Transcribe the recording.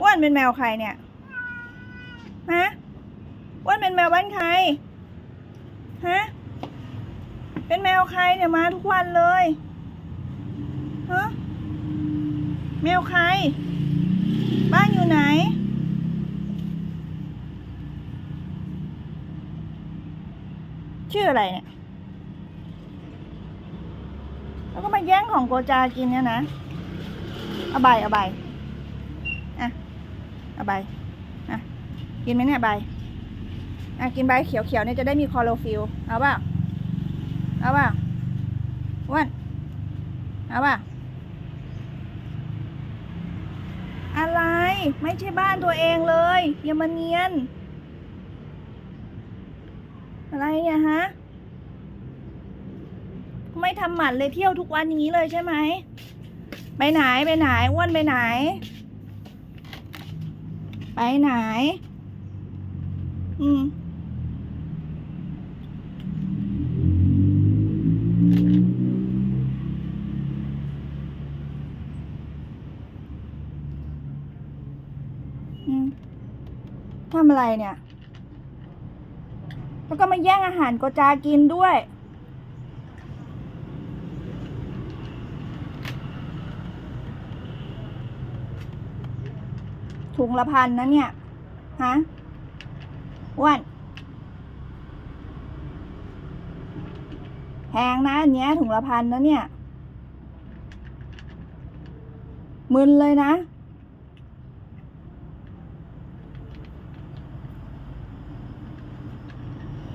อ้วนเป็นแมวใครเนี่ยฮะอ้วนเป็นแมวบ้านใครฮะเป็นแมวใครเนี่ยมาทุกวันเลยฮะแมวใคร บ้านอยู่ไหนชื่ออะไรเนี่ยแล้วก็มาแย่งของโกจากินเนี่ยนะ เอาใบเอาใบอะ เอาใบอะกินไหมเนี่ยใบอะกินใบเขียวๆเนี่ยจะได้มีคลอโรฟิลเอาเปล่าเอาเปล่าอ้วนเอาเปล่าอะไรไม่ใช่บ้านตัวเองเลยอย่ามาเนียน อะไรเนี่ยฮะไม่ทำหมันเลยเที่ยวทุกวันอย่างนี้เลยใช่ไหมไปไหนไปไหนอ้วนไปไหน ไปไหนอืมอืมทำอะไรเนี่ย แล้วก็มาแย่งอาหารโกจากินด้วย ถุงละพันนะเนี่ย ฮะอ้วนแพงนะอันเนี้ยถุงละพันนะเนี่ย มึนเลยนะ